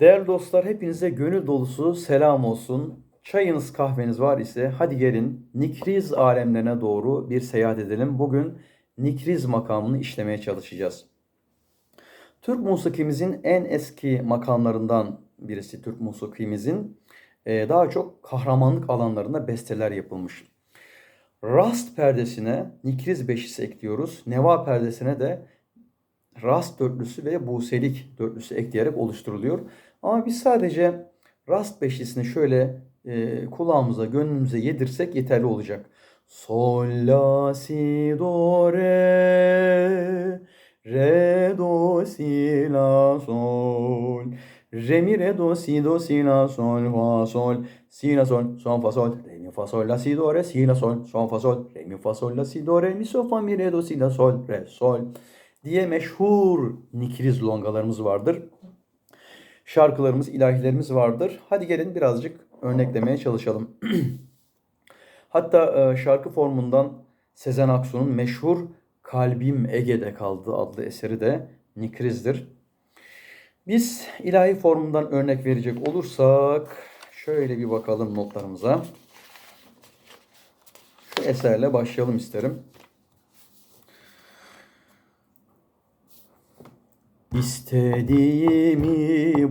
Değerli dostlar hepinize gönül dolusu selam olsun. Çayınız kahveniz var ise hadi gelin Nikriz alemlerine doğru bir seyahat edelim. Bugün Nikriz makamını işlemeye çalışacağız. Türk musikimizin en eski makamlarından birisi Türk musikimizin e, daha çok kahramanlık alanlarında besteler yapılmış. Rast perdesine Nikriz beşisi ekliyoruz. Neva perdesine de Rast dörtlüsü ve Buselik dörtlüsü ekleyerek oluşturuluyor. Ama biz sadece Rast beşlisini şöyle e, kulağımıza, gönlümüze yedirsek yeterli olacak. Sol, la, si, do, re, re, do, si, la, sol. Re, mi, re, do, si, do, si, la, sol, fa, sol, si, la, sol, son, fa, sol, re, mi, fa, sol, la, si, do, re, si, la, sol, son, fa, sol, re, mi, fa, sol, la, si, do, re, mi, so, fa, mi, re, do, si, la, sol, re, sol diye meşhur nikriz longalarımız vardır. Şarkılarımız, ilahilerimiz vardır. Hadi gelin birazcık örneklemeye çalışalım. Hatta e, şarkı formundan Sezen Aksu'nun meşhur Kalbim Ege'de kaldı adlı eseri de nikrizdir. Biz ilahi formundan örnek verecek olursak şöyle bir bakalım notlarımıza. Şu eserle başlayalım isterim. İstediğimi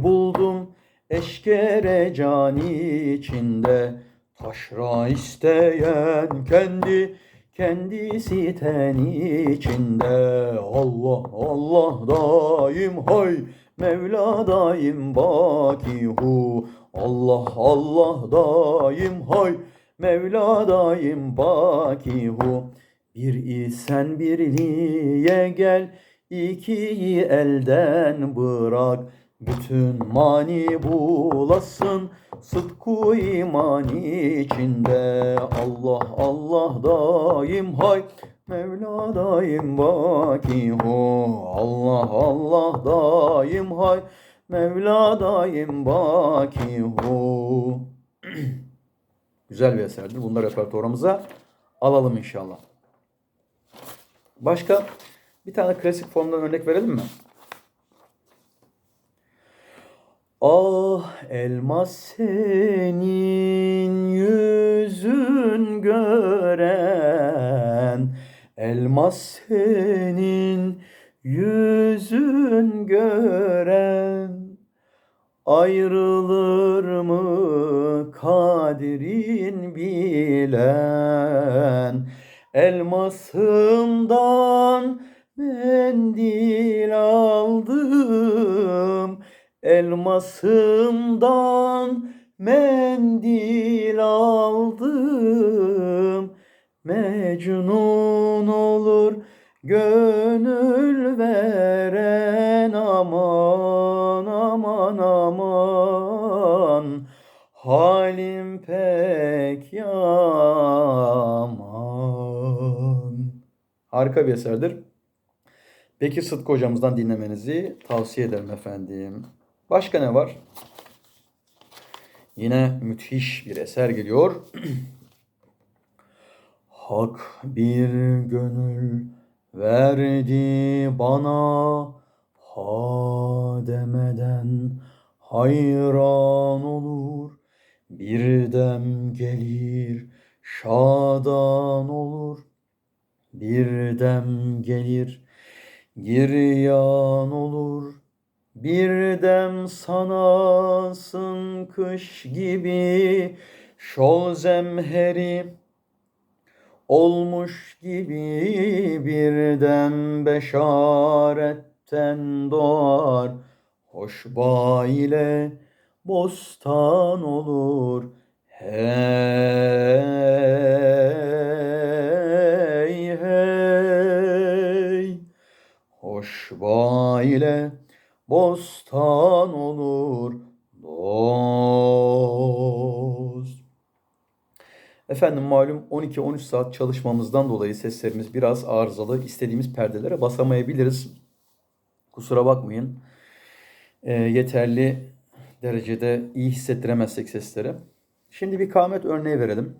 buldum eşkere can içinde. Taşra isteyen kendi kendisi ten içinde. Allah Allah daim hay Mevla daim bakihu Allah Allah daim hay Mevla daim bakihu Bir isen birliğe gel İkiyi elden bırak bütün mani bulasın. Sıdku iman içinde Allah Allah daim hay. Mevla daim bakihu Allah Allah daim hay. Mevla daim bakihu Güzel bir eserdir. Bunları repertuarımıza alalım inşallah. Başka bir tane klasik formdan örnek verelim mi? Ah elmas senin yüzün gören Elmas senin yüzün gören Ayrılır mı kadrin bilen Elmasımdan mendil aldım Elmasımdan mendil aldım Mecnun olur gönül veren aman aman aman Halim pek yaman. Harika bir eserdir. Bekir Sıtkı hocamızdan dinlemenizi tavsiye ederim efendim. Başka ne var? Yine müthiş bir eser geliyor. Hak bir gönül verdi bana ha demeden hayran olur bir dem gelir şadan olur bir dem gelir giryan olur bir dem sanasın kış gibi. Şol zemheri olmuş gibi bir dem beşaretten doğar. Hoş bağ ile bostan olur hey ile bostan olur dost. Efendim malum 12-13 saat çalışmamızdan dolayı seslerimiz biraz arızalı. İstediğimiz perdelere basamayabiliriz. Kusura bakmayın. E, yeterli derecede iyi hissettiremezsek sesleri. Şimdi bir kâmet örneği verelim.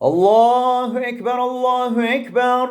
Allahu Ekber, Allahu Ekber.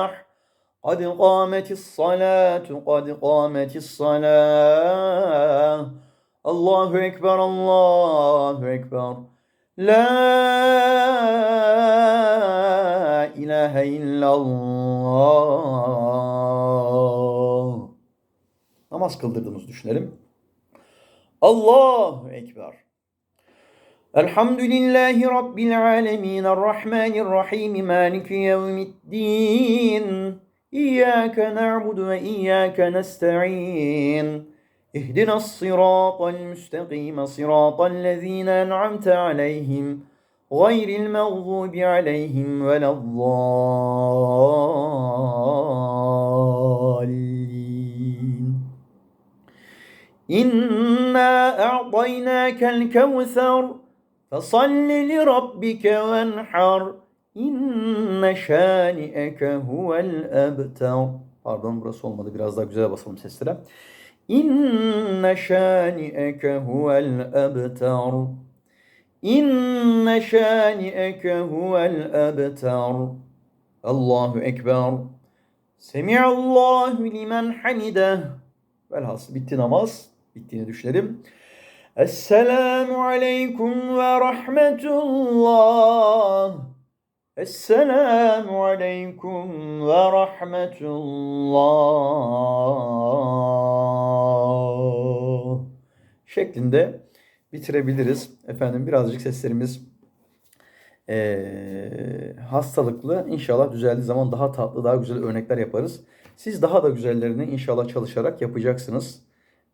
قد قامت الصلاة قد قامت الصلاة الله أكبر الله أكبر La ilahe illallah. Namaz kıldırdığımızı düşünelim. Allahu Ekber. Elhamdülillahi Rabbil alemin. Errahmanirrahim. Maliki yevmiddin. Na'budu ve iyyâke nesta'in. اهدنا الصراط المستقيم صراط الذين أنعمت عليهم غير المغضوب عليهم ولا الضالين إنا أعطيناك الكوثر فصل لربك وانحر İnne şani'eke huvel ebter. Pardon burası olmadı. Biraz daha güzel basalım seslere. İnne şani'eke huvel ebter. İnne şani'eke huvel ebter. Allahu Ekber. Semi'allahu limen hamideh. Velhasıl bitti namaz. Bittiğini düşünelim. Esselamu aleyküm ve rahmetullah. Esselamu aleyküm ve rahmetullah şeklinde bitirebiliriz. Efendim birazcık seslerimiz eee, hastalıklı. İnşallah düzeldiği zaman daha tatlı, daha güzel örnekler yaparız. Siz daha da güzellerini inşallah çalışarak yapacaksınız.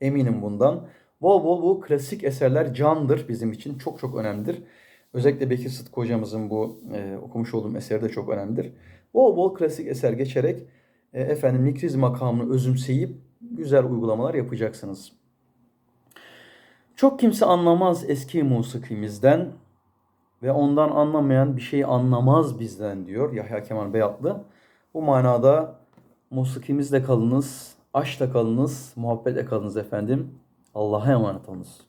Eminim bundan. Bol bol bu klasik eserler candır bizim için. Çok çok önemlidir. Özellikle Bekir Sıtkı hocamızın bu e, okumuş olduğum eseri de çok önemlidir. Bol bol klasik eser geçerek e, efendim nikriz makamını özümseyip güzel uygulamalar yapacaksınız. Çok kimse anlamaz eski musikimizden ve ondan anlamayan bir şey anlamaz bizden diyor Yahya Kemal Beyatlı. Bu manada musikimizle kalınız, aşkla kalınız, muhabbetle kalınız efendim. Allah'a emanet olunuz.